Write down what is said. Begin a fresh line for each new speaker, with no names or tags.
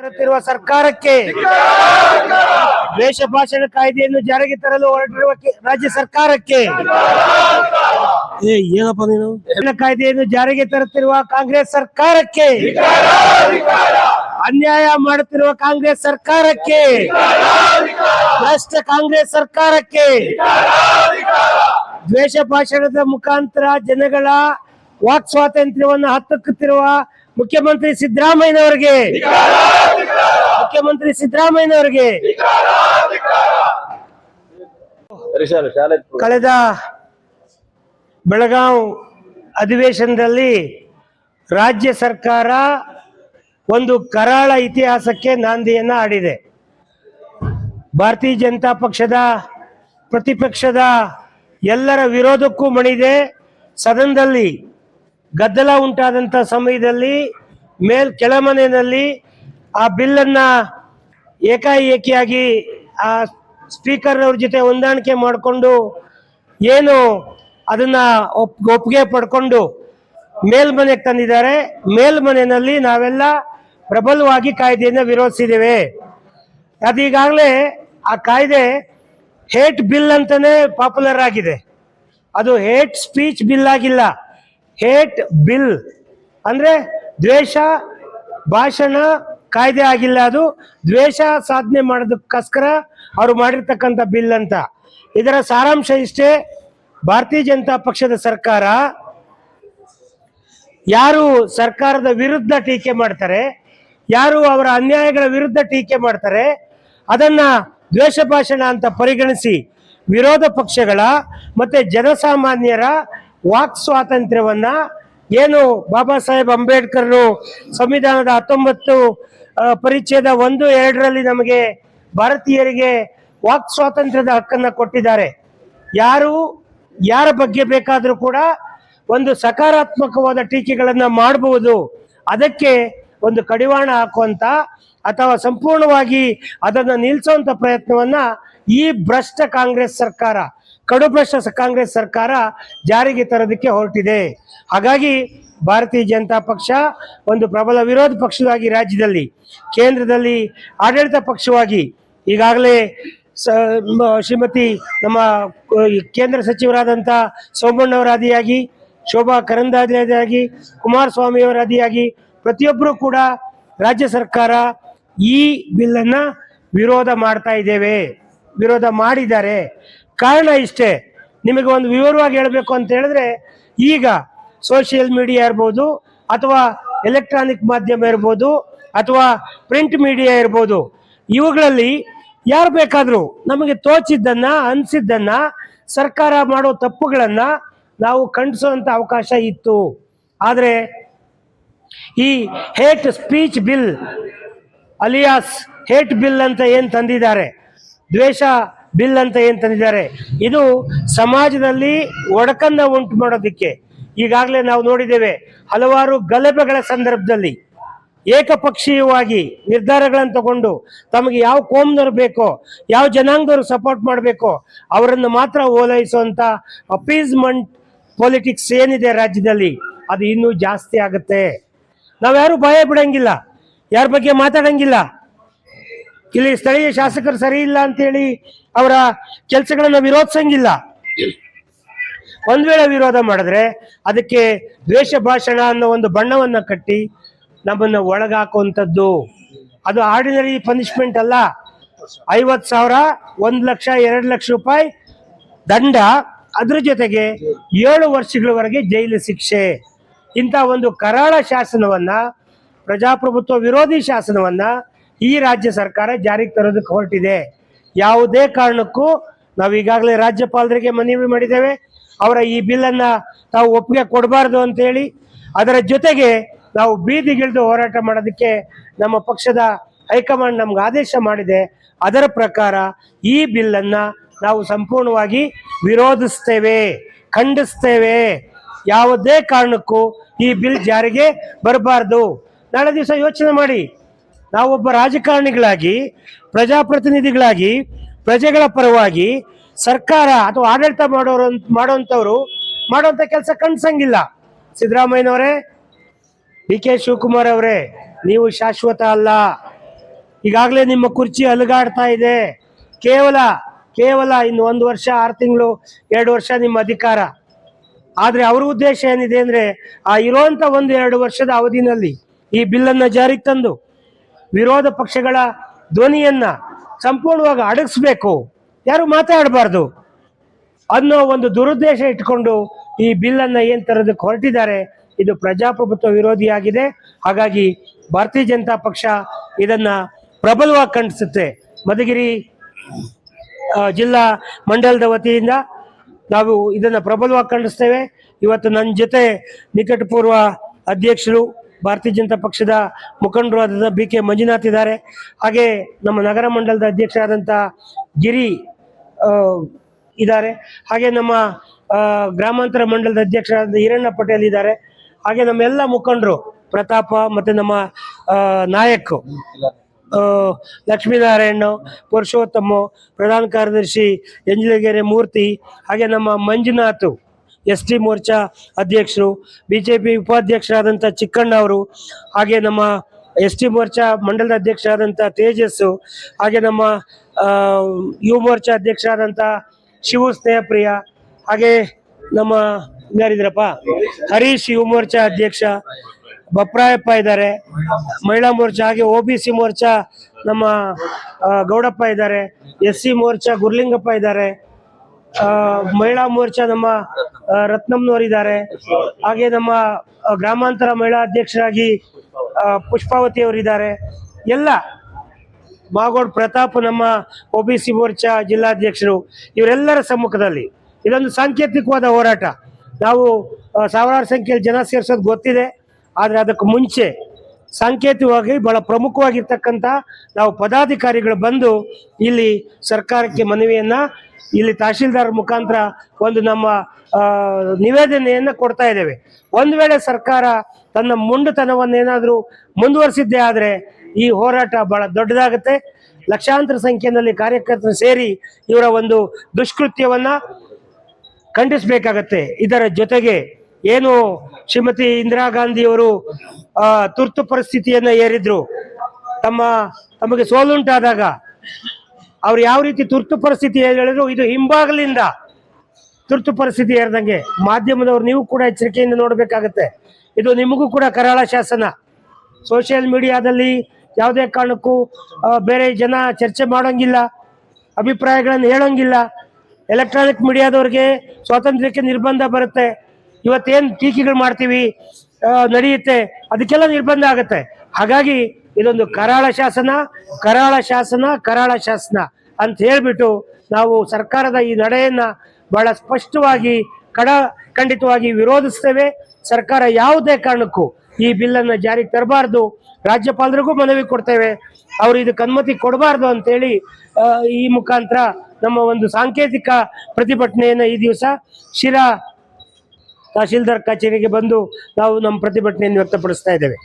ತರುತ್ತಿರುವ ಸರ್ಕಾರಕ್ಕೆ ದ್ವೇಷ ಭಾಷಣ ಕಾಯ್ದೆಯನ್ನು ಜಾರಿಗೆ ತರಲು ಹೊರಟಿರುವ ರಾಜ್ಯ ಸರ್ಕಾರಕ್ಕೆ ಏನಪ್ಪ ನೀನು? ಕಾಯ್ದೆಯನ್ನು ಜಾರಿಗೆ ತರುತ್ತಿರುವ ಕಾಂಗ್ರೆಸ್ ಸರ್ಕಾರಕ್ಕೆ ಅನ್ಯಾಯ ಮಾಡುತ್ತಿರುವ ಕಾಂಗ್ರೆಸ್ ಸರ್ಕಾರಕ್ಕೆ ಭ್ರಷ್ಟ ಕಾಂಗ್ರೆಸ್ ಸರ್ಕಾರಕ್ಕೆ ದ್ವೇಷ ಭಾಷಣದ ಮುಖಾಂತರ ಜನಗಳ ವಾಕ್ ಸ್ವಾತಂತ್ರ್ಯವನ್ನು ಹತ್ತಕ್ಕುತ್ತಿರುವ ಮುಖ್ಯಮಂತ್ರಿ ಸಿದ್ದರಾಮಯ್ಯನವರಿಗೆ. ಮುಖ್ಯಮಂತ್ರಿ ಸಿದ್ದರಾಮಯ್ಯನವರಿಗೆ. ಕಳೆದ ಬೆಳಗಾವ್ ಅಧಿವೇಶನದಲ್ಲಿ ರಾಜ್ಯ ಸರ್ಕಾರ ಒಂದು ಕರಾಳ ಇತಿಹಾಸಕ್ಕೆ ನಾಂದಿಯನ್ನ ಆಡಿದೆ. ಭಾರತೀಯ ಜನತಾ ಪಕ್ಷದ ಪ್ರತಿಪಕ್ಷದ ಎಲ್ಲರ ವಿರೋಧಕ್ಕೂ ಮಣಿದೆ. ಸದನದಲ್ಲಿ ಗದ್ದಲ ಉಂಟಾದಂಥ ಸಮಯದಲ್ಲಿ ಮೇಲ್ ಕೆಳಮನೆಯಲ್ಲಿ ಆ ಬಿಲ್ಲನ್ನ ಏಕಾಏಕಿಯಾಗಿ ಆ ಸ್ಪೀಕರ್ ಅವ್ರ ಜೊತೆ ಹೊಂದಾಣಿಕೆ ಮಾಡಿಕೊಂಡು ಏನು ಅದನ್ನ ಒಪ್, ಒಪ್ಪಿಗೆ ಪಡ್ಕೊಂಡು ಮೇಲ್ಮನೆಗೆ ತಂದಿದ್ದಾರೆ. ಮೇಲ್ಮನೆಯಲ್ಲಿ ನಾವೆಲ್ಲ ಪ್ರಬಲವಾಗಿ ಕಾಯ್ದೆಯನ್ನು ವಿರೋಧಿಸಿದ್ದೇವೆ. ಅದೀಗಾಗಲೇ ಆ ಕಾಯ್ದೆ ಹೇಟ್ ಬಿಲ್ ಅಂತಾನೆ ಪಾಪ್ಯುಲರ್ ಆಗಿದೆ. ಅದು ಹೇಟ್ ಸ್ಪೀಚ್ ಬಿಲ್ ಆಗಿಲ್ಲ. ಹೇಟ್ ಬಿಲ್ ಅಂದ್ರೆ ದ್ವೇಷ, ಭಾಷಣ, ಕಾಯ್ದೆ ಆಗಿಲ್ಲ ಅದು. ದ್ವೇಷ ಸಾಧನೆ ಮಾಡೋದಕ್ಕೋಸ್ಕರ ಅವರು ಮಾಡಿರ್ತಕ್ಕಂಥ ಬಿಲ್ ಅಂತ. ಇದರ ಸಾರಾಂಶ ಇಷ್ಟೇ, ಭಾರತೀಯ ಜನತಾ ಪಕ್ಷದ ಸರ್ಕಾರ ಯಾರು ಸರ್ಕಾರದ ವಿರುದ್ಧ ಟೀಕೆ ಮಾಡ್ತಾರೆ, ಯಾರು ಅವರ ಅನ್ಯಾಯಗಳ ವಿರುದ್ಧ ಟೀಕೆ ಮಾಡ್ತಾರೆ, ಅದನ್ನ ದ್ವೇಷ ಭಾಷಣ ಅಂತ ಪರಿಗಣಿಸಿ ವಿರೋಧ ಪಕ್ಷಗಳ ಮತ್ತೆ ಜನಸಾಮಾನ್ಯರ ವಾಕ್ ಸ್ವಾತಂತ್ರ್ಯವನ್ನ ಏನು ಬಾಬಾ ಸಾಹೇಬ್ ಅಂಬೇಡ್ಕರ್ ಸಂವಿಧಾನದ ಹತ್ತೊಂಬತ್ತು ಪರಿಚ್ಛೇದ ಒಂದು, ಎರಡರಲ್ಲಿ ನಮಗೆ ಭಾರತೀಯರಿಗೆ ವಾಕ್ ಸ್ವಾತಂತ್ರ್ಯದ ಹಕ್ಕನ್ನ ಕೊಟ್ಟಿದ್ದಾರೆ. ಯಾರು, ಯಾರ ಬಗ್ಗೆ ಬೇಕಾದರೂ ಕೂಡ ಒಂದು ಸಕಾರಾತ್ಮಕವಾದ ಟೀಕೆಗಳನ್ನ ಮಾಡಬಹುದು ಅದಕ್ಕೆ ಒಂದು ಕಡಿವಾಣ ಹಾಕುವಂತ ಅಥವಾ ಸಂಪೂರ್ಣವಾಗಿ ಅದನ್ನು ನಿಲ್ಲಿಸುವಂತ ಪ್ರಯತ್ನವನ್ನ ಈ ಭ್ರಷ್ಟ ಕಾಂಗ್ರೆಸ್ ಸರ್ಕಾರ ಕಡು ಭ್ರಷ್ಟ ಕಾಂಗ್ರೆಸ್ ಸರ್ಕಾರ ಜಾರಿಗೆ ತರೋದಕ್ಕೆ ಹೊರಟಿದೆ. ಹಾಗಾಗಿ ಭಾರತೀಯ ಜನತಾ ಪಕ್ಷ ಒಂದು ಪ್ರಬಲ ವಿರೋಧ ಪಕ್ಷವಾಗಿ ರಾಜ್ಯದಲ್ಲಿ, ಕೇಂದ್ರದಲ್ಲಿ, ಆಡಳಿತ ಪಕ್ಷವಾಗಿ ಈಗಾಗಲೇ ಶ್ರೀಮತಿ ನಮ್ಮ ಕೇಂದ್ರ ಸಚಿವರಾದಂಥ ಸೋಮಣ್ಣವರ ಆದಿಯಾಗಿ ಶೋಭಾ ಕರಂದಾದಿಯಾಗಿ ಕುಮಾರಸ್ವಾಮಿ ಅವರ ಆದಿಯಾಗಿ ಪ್ರತಿಯೊಬ್ಬರು ಕೂಡ ರಾಜ್ಯ ಸರ್ಕಾರ ಈ ಬಿಲ್ಲನ್ನು ವಿರೋಧ ಮಾಡ್ತಾ ಇದ್ದೇವೆ. ವಿರೋಧ ಮಾಡಿದ್ದಾರೆ. ಕಾರಣ ಇಷ್ಟೇ. ನಿಮಗೆ ಒಂದು ವಿವರವಾಗಿ ಹೇಳಬೇಕು ಅಂತ ಹೇಳಿದ್ರೆ, ಈಗ ಸೋಷಿಯಲ್ ಮೀಡಿಯಾ ಇರ್ಬೋದು, ಅಥವಾ ಎಲೆಕ್ಟ್ರಾನಿಕ್ ಮಾಧ್ಯಮ ಇರ್ಬೋದು, ಅಥವಾ ಪ್ರಿಂಟ್ ಮೀಡಿಯಾ ಇರ್ಬೋದು, ಇವುಗಳಲ್ಲಿ ಯಾರು ಬೇಕಾದರೂ ನಮಗೆ ತೋಚಿದ್ದನ್ನ, ಅನಿಸಿದ್ದನ್ನ, ಸರ್ಕಾರ ಮಾಡೋ ತಪ್ಪುಗಳನ್ನ ನಾವು ಖಂಡಿಸುವಂತ ಅವಕಾಶ ಇತ್ತು. ಆದರೆ ಈ hate speech bill alias hate bill ಅಂತ ಏನು ತಂದಿದ್ದಾರೆ? ದ್ವೇಷ ಬಿಲ್ ಅಂತ ಏನ್ ತಂದಿದ್ದಾರೆ? ಇದು ಸಮಾಜದಲ್ಲಿ ಒಡಕನ್ನ ಉಂಟು ಮಾಡೋದಕ್ಕೆ. ಈಗಾಗಲೇ ನಾವು ನೋಡಿದ್ದೇವೆ, ಹಲವಾರು ಗಲಭೆಗಳ ಸಂದರ್ಭದಲ್ಲಿ ಏಕಪಕ್ಷೀಯವಾಗಿ ನಿರ್ಧಾರಗಳನ್ನು ತಗೊಂಡು ತಮಗೆ ಯಾವ ಕೋಮ್ನವ್ರು ಬೇಕೋ, ಯಾವ ಜನಾಂಗದವ್ರು ಸಪೋರ್ಟ್ ಮಾಡಬೇಕೋ, ಅವರನ್ನು ಮಾತ್ರ ಓಲೈಸುವಂತ ಅಪೀಸ್ಮೆಂಟ್ ಪೊಲಿಟಿಕ್ಸ್ ಏನಿದೆ ರಾಜ್ಯದಲ್ಲಿ, ಅದು ಇನ್ನೂ ಜಾಸ್ತಿ ಆಗುತ್ತೆ. ನಾವ್ಯಾರು ಭಯ ಬಿಡಂಗಿಲ್ಲ, ಯಾರ ಬಗ್ಗೆ ಮಾತಾಡಂಗಿಲ್ಲ. ಇಲ್ಲಿ ಸ್ಥಳೀಯ ಶಾಸಕರು ಸರಿ ಇಲ್ಲ ಅಂತೇಳಿ ಅವರ ಕೆಲಸಗಳನ್ನ ವಿರೋಧಿಸಂಗಿಲ್ಲ. ಒಂದ್ ವೇಳೆ ವಿರೋಧ ಮಾಡಿದ್ರೆ ಅದಕ್ಕೆ ದ್ವೇಷ ಭಾಷಣ ಅನ್ನೋ ಒಂದು ಬಣ್ಣವನ್ನ ಕಟ್ಟಿ ನಮ್ಮನ್ನ ಒಳಗಾಕುವಂಥದ್ದು. ಅದು ಆರ್ಡಿನರಿ ಪನಿಷ್ಮೆಂಟ್ ಅಲ್ಲ. ಐವತ್ ಸಾವಿರ, ಒಂದ್ ಲಕ್ಷ, ಎರಡು ಲಕ್ಷ ರೂಪಾಯಿ ದಂಡ. ಅದ್ರ ಜೊತೆಗೆ ಏಳು ವರ್ಷಗಳವರೆಗೆ ಜೈಲು ಶಿಕ್ಷೆ. ಇಂಥ ಒಂದು ಕರಾಳ ಶಾಸನವನ್ನ, ಪ್ರಜಾಪ್ರಭುತ್ವ ವಿರೋಧಿ ಶಾಸನವನ್ನ ಈ ರಾಜ್ಯ ಸರ್ಕಾರ ಜಾರಿಗೆ ತರೋದಕ್ಕೆ ಹೊರಟಿದೆ. ಯಾವುದೇ ಕಾರಣಕ್ಕೂ ನಾವು ಈಗಾಗಲೇ ರಾಜ್ಯಪಾಲರಿಗೆ ಮನವಿ ಮಾಡಿದ್ದೇವೆ. ಅವರ ಈ ಬಿಲ್ಲನ್ನ ತಾವು ಒಪ್ಪಿಗೆ ಕೊಡಬಾರ್ದು ಅಂತೇಳಿ ಅದರ ಜೊತೆಗೆ ನಾವು ಬೀದಿಗಿಳಿದು ಹೋರಾಟ ಮಾಡೋದಕ್ಕೆ ನಮ್ಮ ಪಕ್ಷದ ಹೈಕಮಾಂಡ್ ನಮ್ಗೆ ಆದೇಶ ಮಾಡಿದೆ. ಅದರ ಪ್ರಕಾರ ಈ ಬಿಲ್ಲನ್ನು ನಾವು ಸಂಪೂರ್ಣವಾಗಿ ವಿರೋಧಿಸ್ತೇವೆ, ಖಂಡಿಸ್ತೇವೆ. ಯಾವುದೇ ಕಾರಣಕ್ಕೂ ಈ ಬಿಲ್ ಜಾರಿಗೆ ಬರಬಾರ್ದು. ನಾಳೆ ದಿವಸ ಯೋಚನೆ ಮಾಡಿ. ನಾವೊಬ್ಬ ರಾಜಕಾರಣಿಗಳಾಗಿ, ಪ್ರಜಾಪ್ರತಿನಿಧಿಗಳಾಗಿ, ಪ್ರಜೆಗಳ ಪರವಾಗಿ ಸರ್ಕಾರ ಅಥವಾ ಆಡಳಿತ ಮಾಡೋರು ಮಾಡೋಂಥವ್ರು ಮಾಡೋಂಥ ಕೆಲಸ ಕಣ್ಸಂಗಿಲ್ಲ. ಸಿದ್ದರಾಮಯ್ಯನವರೇ ಡಿ ಕೆ ಶಿವಕುಮಾರ್ ಅವರೇ, ನೀವು ಶಾಶ್ವತ ಅಲ್ಲ. ಈಗಾಗಲೇ ನಿಮ್ಮ ಕುರ್ಚಿ ಅಲುಗಾಡ್ತಾ ಇದೆ. ಕೇವಲ ಕೇವಲ ಇನ್ನು ಒಂದು ವರ್ಷ, ಆರು ತಿಂಗಳು, ಎರಡು ವರ್ಷ ನಿಮ್ಮ ಅಧಿಕಾರ. ಆದರೆ ಅವ್ರ ಉದ್ದೇಶ ಏನಿದೆ ಅಂದರೆ, ಆ ಇರುವಂತ ಒಂದು ಎರಡು ವರ್ಷದ ಅವಧಿನಲ್ಲಿ ಈ ಬಿಲ್ಲನ್ನು ಜಾರಿಗೆ ತಂದು ವಿರೋಧ ಪಕ್ಷಗಳ ಧ್ವನಿಯನ್ನ ಸಂಪೂರ್ಣವಾಗಿ ಅಡಗಿಸ್ಬೇಕು. ಯಾರು ಮಾತಾಡಬಾರ್ದು? ಅನ್ನೋ ಒಂದು ದುರುದ್ದೇಶ ಇಟ್ಕೊಂಡು ಈ ಬಿಲ್ಲನ್ನ ಏನ್ ತರೋದಕ್ಕೆ ಹೊರಟಿದ್ದಾರೆ, ಇದು ಪ್ರಜಾಪ್ರಭುತ್ವ ವಿರೋಧಿಯಾಗಿದೆ. ಹಾಗಾಗಿ ಭಾರತೀಯ ಜನತಾ ಪಕ್ಷ ಇದನ್ನ ಪ್ರಬಲವಾಗಿ ಖಂಡಿಸುತ್ತೆ. ಮಧುಗಿರಿ ಜಿಲ್ಲಾ ಮಂಡಲದ ವತಿಯಿಂದ ನಾವು ಇದನ್ನ ಪ್ರಬಲವಾಗಿ ಖಂಡಿಸ್ತೇವೆ. ಇವತ್ತು ನನ್ನ ಜೊತೆ ನಿಕಟಪೂರ್ವ ಅಧ್ಯಕ್ಷರು ಭಾರತೀಯ ಜನತಾ ಪಕ್ಷದ ಮುಖಂಡರು ಆದ ಬಿ ಕೆ ಮಂಜುನಾಥ್ ಇದ್ದಾರೆ. ಹಾಗೆ ನಮ್ಮ ನಗರ ಮಂಡಲದ ಅಧ್ಯಕ್ಷರಾದಂಥ ಗಿರಿ ಇದ್ದಾರೆ. ಹಾಗೆ ನಮ್ಮ ಗ್ರಾಮಾಂತರ ಮಂಡಲದ ಅಧ್ಯಕ್ಷರಾದ ಹಿರಣ್ಣ ಪಟೇಲ್ ಇದ್ದಾರೆ. ಹಾಗೆ ನಮ್ಮ ಎಲ್ಲ ಮುಖಂಡರು ಪ್ರತಾಪ ಮತ್ತೆ ನಮ್ಮ ನಾಯಕ್ ಲಕ್ಷ್ಮೀನಾರಾಯಣ, ಪುರುಷೋತ್ತಮ, ಪ್ರಧಾನ ಕಾರ್ಯದರ್ಶಿ, ಎಂಜಲಗೆರೆ ಮೂರ್ತಿ, ಹಾಗೆ ನಮ್ಮ ಮಂಜುನಾಥ್ ಎಸ್ ಟಿ ಮೋರ್ಚಾ ಅಧ್ಯಕ್ಷರು ಬಿ ಜೆ ಪಿ ಉಪಾಧ್ಯಕ್ಷರಾದಂಥ ಚಿಕ್ಕಣ್ಣ ಅವರು, ಹಾಗೆ ನಮ್ಮ ಎಸ್ ಟಿ ಮೋರ್ಚಾ ಮಂಡಲದ ಅಧ್ಯಕ್ಷರಾದಂಥ ತೇಜಸ್ಸು, ಹಾಗೆ ನಮ್ಮ ಯುವ ಮೋರ್ಚಾ ಅಧ್ಯಕ್ಷರಾದಂಥ ಶಿವು ಸ್ನೇಹಪ್ರಿಯ, ಹಾಗೆ ನಮ್ಮ ಯಾರಿದ್ರಪ್ಪ ಹರೀಶ್ ಯುವ ಮೋರ್ಚಾ ಅಧ್ಯಕ್ಷ ಬಪ್ರಾಯಪ್ಪ ಇದ್ದಾರೆ, ಮಹಿಳಾ ಮೋರ್ಚಾ, ಹಾಗೆ ಒ ಬಿ ಸಿ ಮೋರ್ಚಾ ನಮ್ಮ ಗೌಡಪ್ಪ ಇದ್ದಾರೆ, ಎಸ್ ಸಿ ಮೋರ್ಚಾ ಗುರ್ಲಿಂಗಪ್ಪ ಇದ್ದಾರೆ ಮಹಿಳಾ ಮೋರ್ಚಾ ನಮ್ಮ ಆ, ರತ್ನಮ್ನವ್ರು ಇದ್ದಾರೆ ಹಾಗೆ ನಮ್ಮ ಗ್ರಾಮಾಂತರ ಮಹಿಳಾ ಅಧ್ಯಕ್ಷರಾಗಿ ಪುಷ್ಪಾವತಿ ಅವರಿದ್ದಾರೆ ಎಲ್ಲ ಮಾಗೋಡ್ ಪ್ರತಾಪ್ ನಮ್ಮ ಒ ಬಿ ಸಿ ಮೋರ್ಚಾ ಜಿಲ್ಲಾಧ್ಯಕ್ಷರು ಇವರೆಲ್ಲರ ಸಮ್ಮುಖದಲ್ಲಿ ಇದೊಂದು ಸಾಂಕೇತಿಕವಾದ ಹೋರಾಟ. ನಾವು ಸಾವಿರಾರು ಸಂಖ್ಯೆಯಲ್ಲಿ ಜನ ಸೇರಿಸೋದು ಗೊತ್ತಿದೆ ಆದರೆ ಅದಕ್ಕೆ ಮುಂಚೆ ಸಾಂಕೇತಿಕವಾಗಿ ಬಹಳ ಪ್ರಮುಖವಾಗಿರ್ತಕ್ಕಂಥ ನಾವು ಪದಾಧಿಕಾರಿಗಳು ಬಂದು ಇಲ್ಲಿ ಸರ್ಕಾರಕ್ಕೆ ಮನವಿಯನ್ನ ಇಲ್ಲಿ ತಹಶೀಲ್ದಾರ್ ಮುಖಾಂತರ ಒಂದು ನಮ್ಮ ನಿವೇದನೆಯನ್ನು ಕೊಡ್ತಾ ಇದ್ದೇವೆ. ಒಂದು ವೇಳೆ ಸರ್ಕಾರ ತನ್ನ ಮುಂಡುತನವನ್ನೇನಾದರೂ ಮುಂದುವರಿಸಿದ್ದೇ ಆದರೆ ಈ ಹೋರಾಟ ಬಹಳ ದೊಡ್ಡದಾಗುತ್ತೆ. ಲಕ್ಷಾಂತರ ಸಂಖ್ಯೆಯಲ್ಲಿ ಕಾರ್ಯಕರ್ತರು ಸೇರಿ ಇವರ ಒಂದು ದುಷ್ಕೃತ್ಯವನ್ನ ಖಂಡಿಸಬೇಕಾಗತ್ತೆ. ಇದರ ಜೊತೆಗೆ ಏನು ಶ್ರೀಮತಿ ಇಂದಿರಾ ಗಾಂಧಿಯವರು ತುರ್ತು ಪರಿಸ್ಥಿತಿಯನ್ನ ಏರಿದ್ರು, ತಮ್ಮ, ತಮಗೆ ಸೋಲುಂಟಾದಾಗ ಅವ್ರು ಯಾವ ರೀತಿ ತುರ್ತು ಪರಿಸ್ಥಿತಿ ಹೇಳಿದ್ರು, ಇದು ಹಿಂಭಾಗಲಿಂದ ತುರ್ತು ಪರಿಸ್ಥಿತಿ ಏರ್ದಂಗೆ ಮಾಧ್ಯಮದವ್ರು ನೀವು ಕೂಡ ಎಚ್ಚರಿಕೆಯಿಂದ ನೋಡಬೇಕಾಗತ್ತೆ. ಇದು ನಿಮಗೂ ಕೂಡ ಕರಾಳ ಶಾಸನ. ಸೋಷಿಯಲ್ ಮೀಡಿಯಾದಲ್ಲಿ ಯಾವುದೇ ಕಾರಣಕ್ಕೂ ಬೇರೆ ಜನ ಚರ್ಚೆ ಮಾಡೋಂಗಿಲ್ಲ, ಅಭಿಪ್ರಾಯಗಳನ್ನು ಹೇಳೋಂಗಿಲ್ಲ. ಎಲೆಕ್ಟ್ರಾನಿಕ್ ಮೀಡಿಯಾದವ್ರಿಗೆ ಸ್ವಾತಂತ್ರ್ಯಕ್ಕೆ ನಿರ್ಬಂಧ ಬರುತ್ತೆ. ಇವತ್ತೇನು ಟೀಕೆಗಳು ಮಾಡ್ತೀವಿ ನಡೆಯುತ್ತೆ, ಅದಕ್ಕೆಲ್ಲ ನಿರ್ಬಂಧ ಆಗುತ್ತೆ. ಹಾಗಾಗಿ ಇದೊಂದು ಕರಾಳ ಶಾಸನ ಕರಾಳ ಶಾಸನ ಕರಾಳ ಶಾಸನ ಅಂತ ಹೇಳ್ಬಿಟ್ಟು ನಾವು ಸರ್ಕಾರದ ಈ ನಡೆಯನ್ನ ಬಹಳ ಸ್ಪಷ್ಟವಾಗಿ, ಕಡ ಖಂಡಿತವಾಗಿ ವಿರೋಧಿಸ್ತೇವೆ. ಸರ್ಕಾರ ಯಾವುದೇ ಕಾರಣಕ್ಕೂ ಈ ಬಿಲ್ಲನ್ನು ಜಾರಿಗೆ ತರಬಾರ್ದು. ರಾಜ್ಯಪಾಲರಿಗೂ ಮನವಿ ಕೊಡ್ತೇವೆ. ಅವರು ಇದಕ್ಕೆ ಅನುಮತಿ ಕೊಡಬಾರ್ದು ಅಂತೇಳಿ ಈ ಮುಖಾಂತರ ನಮ್ಮ ಒಂದು ಸಾಂಕೇತಿಕ ಪ್ರತಿಭಟನೆಯನ್ನು ಈ ದಿವಸ ಶಿರಾ ತಹಶೀಲ್ದಾರ್ ಕಚೇರಿಗೆ ಬಂದು ನಾವು ನಮ್ಮ ಪ್ರತಿಭಟನೆಯನ್ನು ವ್ಯಕ್ತಪಡಿಸ್ತಾ ಇದ್ದೇವೆ.